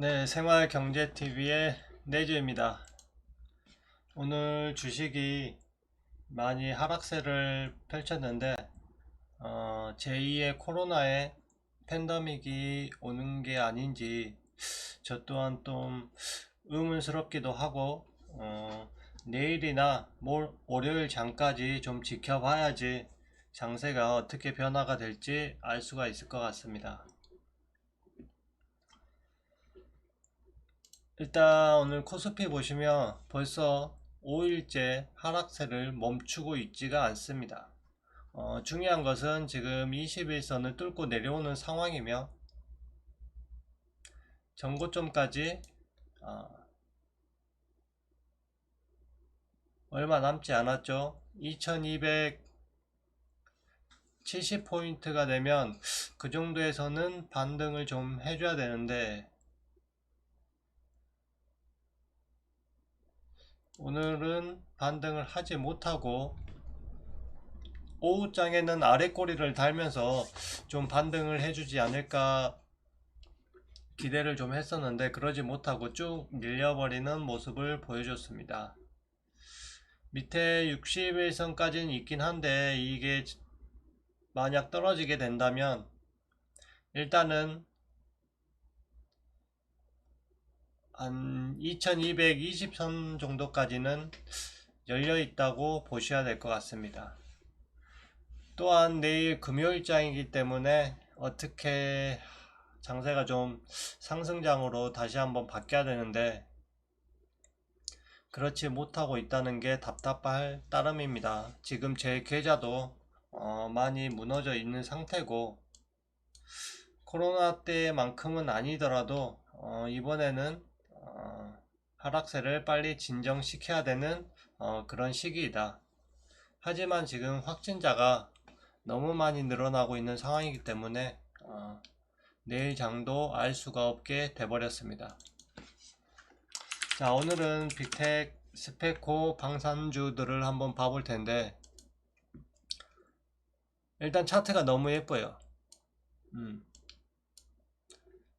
네, 생활경제TV의 내주입니다. 오늘 주식이 많이 하락세를 펼쳤는데 어, 제2의 코로나의 팬데믹이 오는 게 아닌지 저 또한 좀 의문스럽기도 하고 어, 내일이나 모, 월요일 장까지 좀 지켜봐야지 장세가 어떻게 변화가 될지 알 수가 있을 것 같습니다. 일단 오늘 코스피 보시면 벌써 5일째 하락세를 멈추고 있지가 않습니다. 어, 중요한 것은 지금 21선을 뚫고 내려오는 상황이며 전고점까지 어, 얼마 남지 않았죠. 2270포인트가 되면 그 정도에서는 반등을 좀 해줘야 되는데 오늘은 반등을 하지 못하고 오후장에는 아래 꼬리를 달면서 좀 반등을 해주지 않을까 기대를 좀 했었는데 그러지 못하고 쭉 밀려버리는 모습을 보여줬습니다. 밑에 61선까지는 있긴 한데 이게 만약 떨어지게 된다면 일단은 한 2220선 정도까지는 열려 있다고 보셔야 될 것 같습니다. 또한 내일 금요일장이기 때문에 어떻게 장세가 좀 상승장으로 다시 한번 바뀌어야 되는데 그렇지 못하고 있다는 게 답답할 따름입니다. 지금 제 계좌도 어 많이 무너져 있는 상태고 코로나 때만큼은 아니더라도 어 이번에는 어 하락세를 빨리 진정시켜야 되는 어 그런 시기이다. 하지만 지금 확진자가 너무 많이 늘어나고 있는 상황이기 때문에 어 내일 장도 알 수가 없게 돼버렸습니다. 자 오늘은 빅텍 스페코 방산주들을 한번 봐볼 텐데 일단 차트가 너무 예뻐요 음.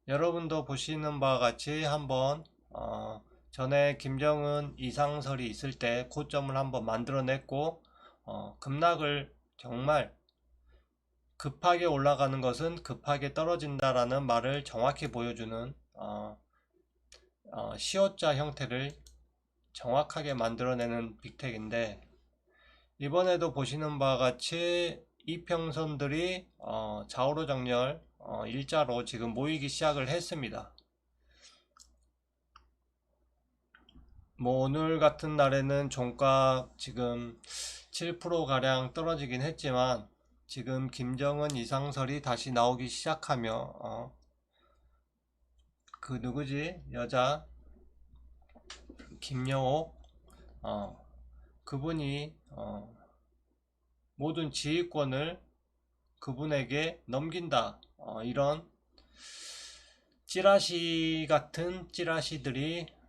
여러분도 보시는 바와 같이 한번 어, 전에 김정은 이상설이 있을 때 고점을 한번 만들어냈고 어, 급락을 정말 급하게 올라가는 것은 급하게 떨어진다라는 말을 정확히 보여주는 어, 어, 시옷자 형태를 정확하게 만들어내는 빅텍인데 이번에도 보시는 바와 같이 이평선들이 어, 좌우로 정렬 어, 일자로 지금 모이기 시작을 했습니다. 뭐 오늘 같은 날에는 종가 지금 7% 가량 떨어지긴 했지만 지금 김정은 이상설이 다시 나오기 시작하며 어, 그 누구지? 여자? 김여옥? 어, 그분이 어, 모든 지휘권을 그분에게 넘긴다. 어, 이런 찌라시 같은 찌라시들이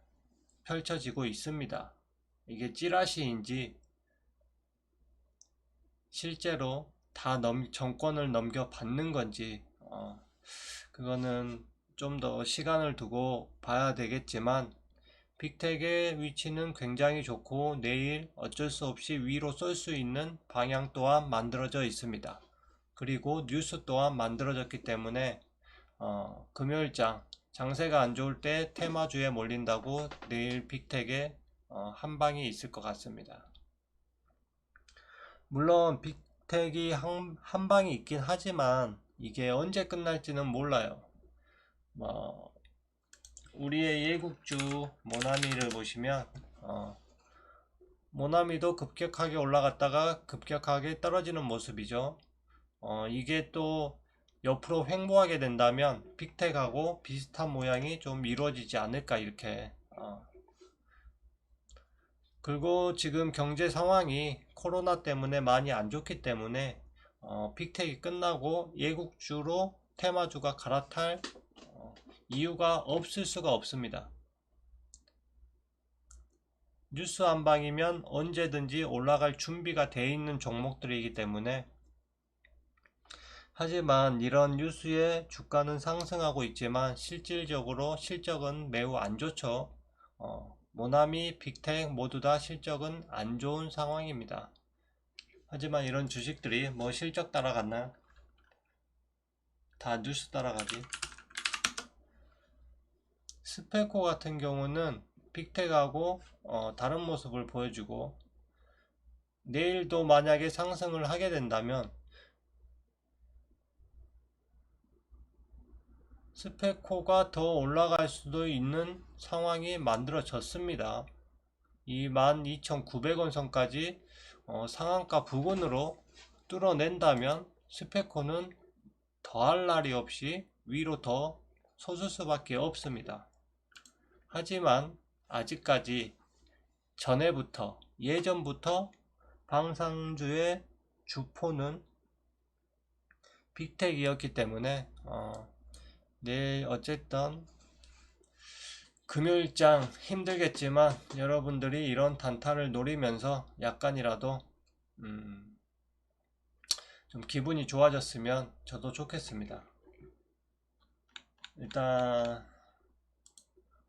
펼쳐지고 있습니다. 이게 찌라시인지 실제로 다 넘, 정권을 넘겨받는 건지 어, 그거는 좀 더 시간을 두고 봐야 되겠지만 빅텍의 위치는 굉장히 좋고 내일 어쩔 수 없이 위로 쏠 수 있는 방향 또한 만들어져 있습니다. 그리고 뉴스 또한 만들어졌기 때문에 어, 금요일장 장세가 안 좋을 때 테마주에 몰린다고 내일 빅텍에 어, 한 방이 있을 것 같습니다. 물론 빅텍이 한, 한 방이 있긴 하지만 이게 언제 끝날지는 몰라요. 뭐 우리의 예국주 모나미를 보시면 어, 모나미도 급격하게 올라갔다가 급격하게 떨어지는 모습이죠. 어, 이게 또 옆으로 횡보하게 된다면 빅텍하고 비슷한 모양이 좀 이루어지지 않을까 이렇게 어. 그리고 지금 경제 상황이 코로나 때문에 많이 안 좋기 때문에 어, 빅텍이 끝나고 예국주로 테마주가 갈아탈 어, 이유가 없을 수가 없습니다. 뉴스 한 방이면 언제든지 올라갈 준비가 되어 있는 종목들이기 때문에 하지만 이런 뉴스에 주가는 상승하고 있지만 실질적으로 실적은 매우 안 좋죠. 어, 모나미, 빅텍 모두 다 실적은 안 좋은 상황입니다. 하지만 이런 주식들이 뭐 실적 따라갔나? 다 뉴스 따라가지. 스페코 같은 경우는 빅텍하고 어, 다른 모습을 보여주고 내일도 만약에 상승을 하게 된다면 스페코가 더 올라갈 수도 있는 상황이 만들어졌습니다. 이 12,900원 선까지 어, 상한가 부근으로 뚫어낸다면 스페코는 더할 날이 없이 위로 더 솟을 수밖에 없습니다. 하지만 아직까지 전에부터 예전부터 방상주의 주포는 빅텍이었기 때문에 어, 내일 어쨌든 금요일장 힘들겠지만 여러분들이 이런 단타를 노리면서 약간이라도 음, 좀 기분이 좋아졌으면 저도 좋겠습니다. 일단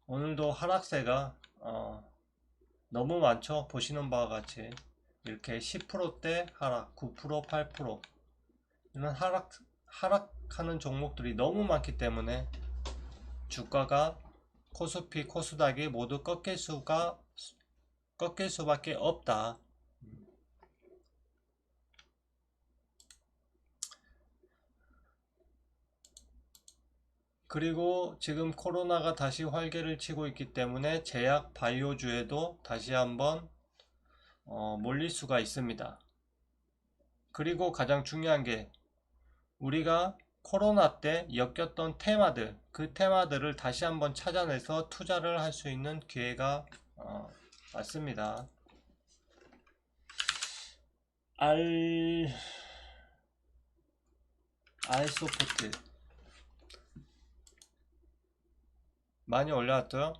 오늘도 하락세가 어, 너무 많죠. 보시는 바와 같이 이렇게 10%대 하락, 9%, 8% 이런 하락 하락하는 종목들이 너무 많기 때문에 주가가 코스피, 코스닥이 모두 꺾일 수가 꺾일 수밖에 없다. 그리고 지금 코로나가 다시 활개를 치고 있기 때문에 제약 바이오주에도 다시 한번 어, 몰릴 수가 있습니다. 그리고 가장 중요한 게 우리가 코로나 때 엮였던 테마들, 그 테마들을 다시 한번 찾아내서 투자를 할 수 있는 기회가 어, 왔습니다. 알 알소프트 많이 올라왔죠?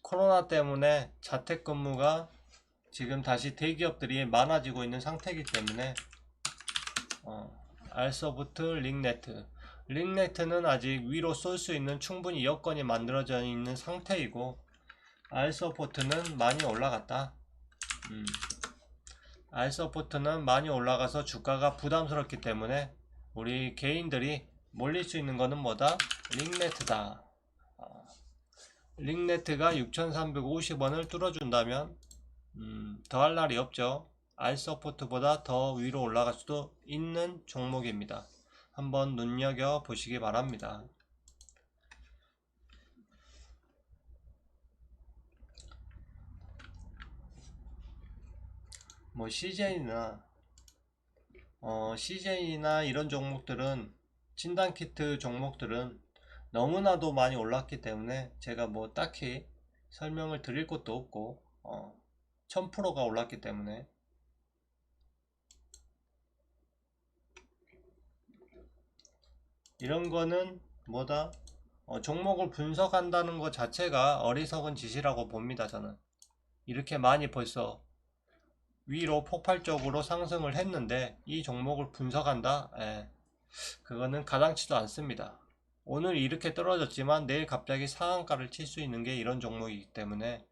코로나 때문에 자택근무가 지금 다시 대기업들이 많아지고 있는 상태이기 때문에 어, 알서부트 링네트. 링네트는 아직 위로 쏠 수 있는 충분히 여건이 만들어져 있는 상태이고 알서포트는 많이 올라갔다. 음. 알서포트는 많이 올라가서 주가가 부담스럽기 때문에 우리 개인들이 몰릴 수 있는 것은 뭐다? 링네트다. 어, 링네트가 6350원을 뚫어준다면 음, 더할 날이 없죠 알서포트보다 더 위로 올라갈 수도 있는 종목입니다. 한번 눈여겨 보시기 바랍니다. 뭐 CJ나 어, CJ나 이런 종목들은 진단 키트 종목들은 너무나도 많이 올랐기 때문에 제가 뭐 딱히 설명을 드릴 것도 없고 어, 1000%가 올랐기 때문에 이런 거는 뭐다? 어, 종목을 분석한다는 것 자체가 어리석은 짓이라고 봅니다, 저는. 이렇게 많이 벌써 위로 폭발적으로 상승을 했는데 이 종목을 분석한다? 에, 그거는 가당치도 않습니다. 오늘 이렇게 떨어졌지만 내일 갑자기 상한가를 칠 수 있는 게 이런 종목이기 때문에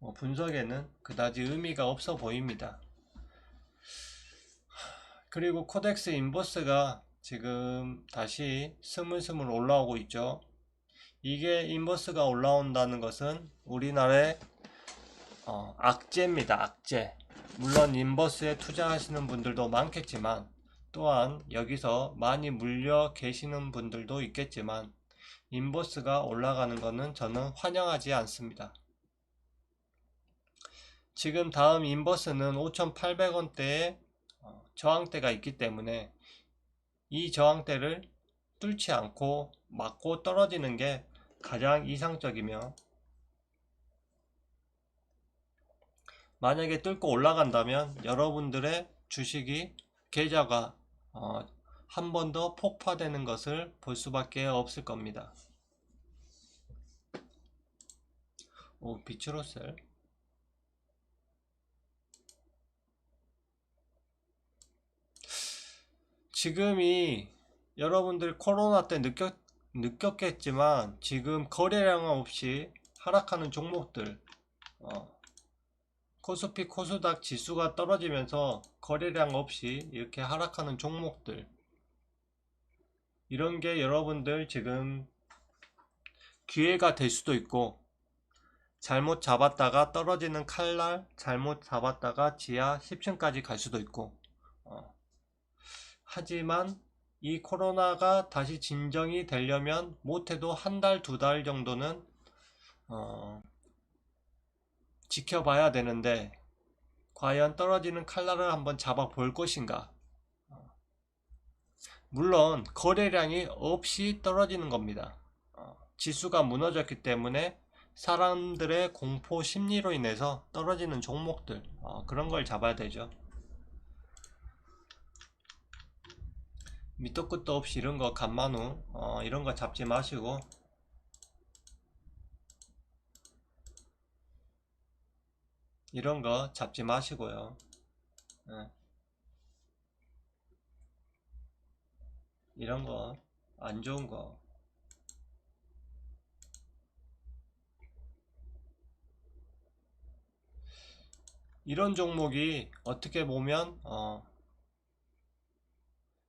뭐 분석에는 그다지 의미가 없어 보입니다. 그리고 코덱스 인버스가 지금 다시 스물스물 올라오고 있죠. 이게 인버스가 올라온다는 것은 우리나라의 어, 악재입니다. 악재. 물론 인버스에 투자하시는 분들도 많겠지만 또한 여기서 많이 물려 계시는 분들도 있겠지만 인버스가 올라가는 것은 저는 환영하지 않습니다. 지금 다음 인버스는 5,800원대의 어, 저항대가 있기 때문에 이 저항대를 뚫지 않고 맞고 떨어지는 게 가장 이상적이며 만약에 뚫고 올라간다면 여러분들의 주식이 계좌가 어, 한 번 더 폭파되는 것을 볼 수밖에 없을 겁니다. 오 비추로셀 지금이 여러분들 코로나 때 느꼈, 느꼈겠지만 지금 거래량 없이 하락하는 종목들 어, 코스피 코스닥 지수가 떨어지면서 거래량 없이 이렇게 하락하는 종목들 이런 게 여러분들 지금 기회가 될 수도 있고 잘못 잡았다가 떨어지는 칼날 잘못 잡았다가 지하 10층까지 갈 수도 있고 어. 하지만 이 코로나가 다시 진정이 되려면 못해도 한 달, 두 달 정도는 어, 지켜봐야 되는데 과연 떨어지는 칼날을 한번 잡아 볼 것인가? 어. 물론 거래량이 없이 떨어지는 겁니다. 어, 지수가 무너졌기 때문에 사람들의 공포 심리로 인해서 떨어지는 종목들 어, 그런 걸 잡아야 되죠. 밑도 끝도 없이 이런 거 간만우 어, 이런 거 잡지 마시고 이런 거 잡지 마시고요. 예. 이런 거 안 좋은 거 이런 종목이 어떻게 보면 어,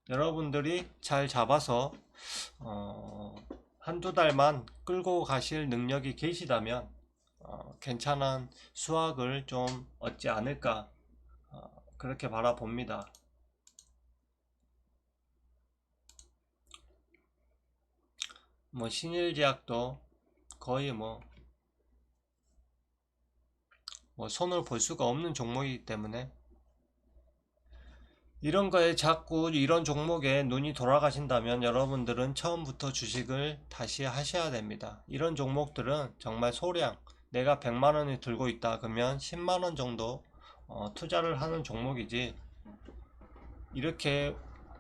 여러분들이 잘 잡아서 어, 한두 달만 끌고 가실 능력이 계시다면 어, 괜찮은 수확을 좀 얻지 않을까 어, 그렇게 바라봅니다. 뭐 신일제약도 거의 뭐, 뭐 손을 볼 수가 없는 종목이기 때문에 이런 거에 자꾸 이런 종목에 눈이 돌아가신다면 여러분들은 처음부터 주식을 다시 하셔야 됩니다. 이런 종목들은 정말 소량 내가 100만원이 들고 있다 그러면 10만원 정도 어, 투자를 하는 종목이지. 이렇게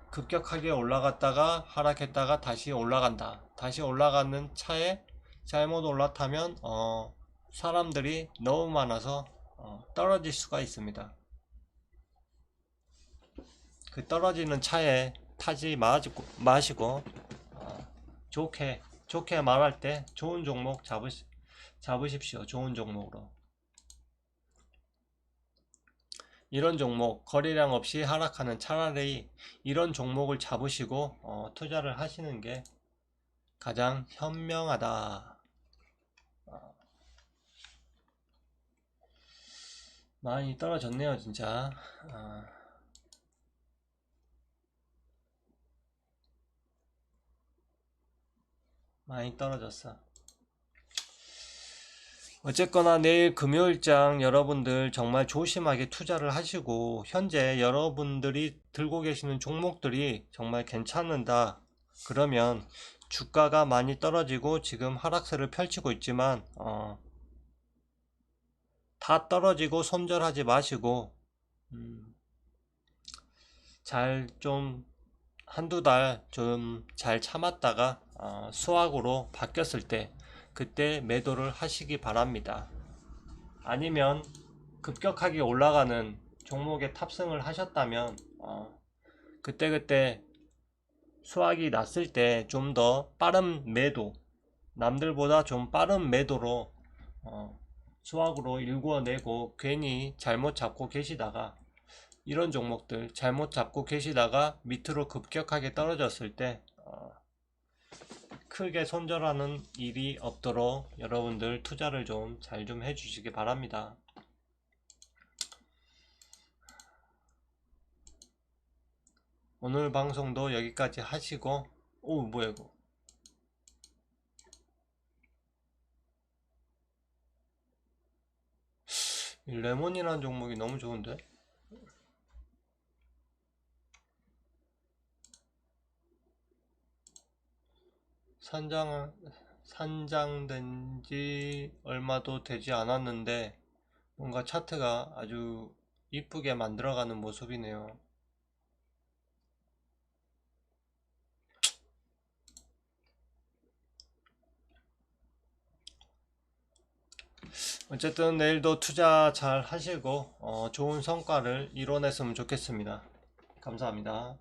급격하게 올라갔다가 하락했다가 다시 올라간다. 다시 올라가는 차에 잘못 올라타면 어, 사람들이 너무 많아서 어, 떨어질 수가 있습니다 그 떨어지는 차에 타지 마시고, 마시고 어, 좋게 좋게 말할 때 좋은 종목 잡으시, 잡으십시오 좋은 종목으로 이런 종목 거래량 없이 하락하는 차라리 이런 종목을 잡으시고 어, 투자를 하시는 게 가장 현명하다 어. 많이 떨어졌네요 진짜 어. 많이 떨어졌어. 어쨌거나 내일 금요일장 여러분들 정말 조심하게 투자를 하시고 현재 여러분들이 들고 계시는 종목들이 정말 괜찮는다. 그러면 주가가 많이 떨어지고 지금 하락세를 펼치고 있지만 어, 다 떨어지고 손절하지 마시고 음, 잘좀 한두 달 좀 잘 참았다가 어, 수확으로 바뀌었을 때 그때 매도를 하시기 바랍니다. 아니면 급격하게 올라가는 종목에 탑승을 하셨다면 어, 그때그때 수확이 났을 때 좀 더 빠른 매도 남들보다 좀 빠른 매도로 어, 수확으로 일구어내고 괜히 잘못 잡고 계시다가 이런 종목들 잘못 잡고 계시다가 밑으로 급격하게 떨어졌을 때 어, 크게 손절하는 일이 없도록 여러분들 투자를 좀잘좀 해주시기 바랍니다. 오늘 방송도 여기까지 하시고 오 뭐야 이거 이 레몬이라는 종목이 너무 좋은데 산장, 산장된 지 얼마도 되지 않았는데 뭔가 차트가 아주 이쁘게 만들어가는 모습이네요. 어쨌든 내일도 투자 잘 하시고 어, 좋은 성과를 이뤄냈으면 좋겠습니다. 감사합니다.